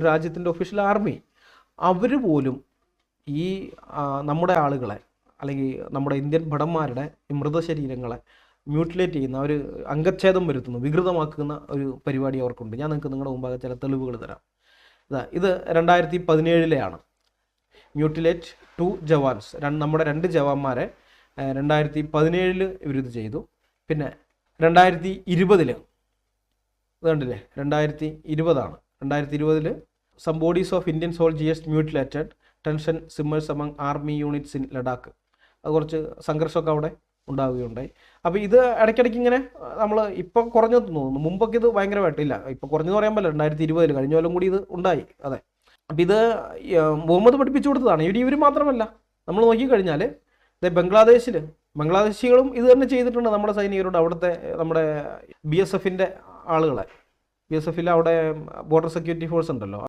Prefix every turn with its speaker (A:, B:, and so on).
A: ഒരു രാജ്യത്തിന്റെ official army അവർ പോലും ഈ നമ്മുടെ ആളുകളെ അല്ലെങ്കിൽ നമ്മുടെ ഇന്ത്യൻ ഭടന്മാരുടെ മൃതശരീരങ്ങളെ മ്യൂട്ടിലേറ്റ് ചെയ്യുന്ന ഒരു അംഗച്ഛേദം വരുത്തുന്ന വികൃതമാക്കുന്ന ഒരു പരിപാടി അവർക്കുണ്ട്. ഞാൻ നിങ്ങൾക്ക് നിങ്ങളുടെ മുമ്പാകെ ചില തെളിവുകൾ തരാം. ഇതാ ഇത് രണ്ടായിരത്തി പതിനേഴിലെയാണ് മ്യൂട്ടിലേറ്റ് ടു ജവാൻസ് നമ്മുടെ രണ്ട് ജവാന്മാരെ രണ്ടായിരത്തി പതിനേഴിൽ ഇവരിത് ചെയ്തു. പിന്നെ രണ്ടായിരത്തി ഇരുപതിൽ കണ്ടില്ലേ? രണ്ടായിരത്തി ഇരുപതാണ് രണ്ടായിരത്തി ഇരുപതിൽ some bodies of Indian soldiers mutilated tension simmers among army units in Ladakh കുറച്ച് സംഘർഷമൊക്കെ അവിടെ ഉണ്ടാവുകയുണ്ടായി. അപ്പോൾ ഇത് ഇടയ്ക്കിടയ്ക്ക് ഇങ്ങനെ നമ്മൾ ഇപ്പോൾ കുറഞ്ഞു തോന്നുന്നു. മുമ്പൊക്കെ ഇത് ഭയങ്കരമായിട്ടില്ല ഇപ്പോൾ കുറഞ്ഞെന്ന് പറയാൻ പറ്റില്ല. രണ്ടായിരത്തി ഇരുപതിൽ കഴിഞ്ഞ കൊല്ലം കൂടി ഇത് ഉണ്ടായി. അതെ. അപ്പോൾ ഇത് മുഹമ്മദ് പഠിപ്പിച്ചു കൊടുത്തതാണ്. ഇവർ ഇവർ മാത്രമല്ല. നമ്മൾ നോക്കിക്കഴിഞ്ഞാൽ ഇത് ബംഗ്ലാദേശിൽ ബംഗ്ലാദേശികളും ഇത് തന്നെ ചെയ്തിട്ടുണ്ട് നമ്മുടെ സൈനികരോട്. അവിടുത്തെ നമ്മുടെ ബി എസ് എഫിന്റെ ആളുകളെ. ബി എസ് എഫിൽ അവിടെ ബോർഡർ സെക്യൂരിറ്റി ഫോഴ്സ് ഉണ്ടല്ലോ.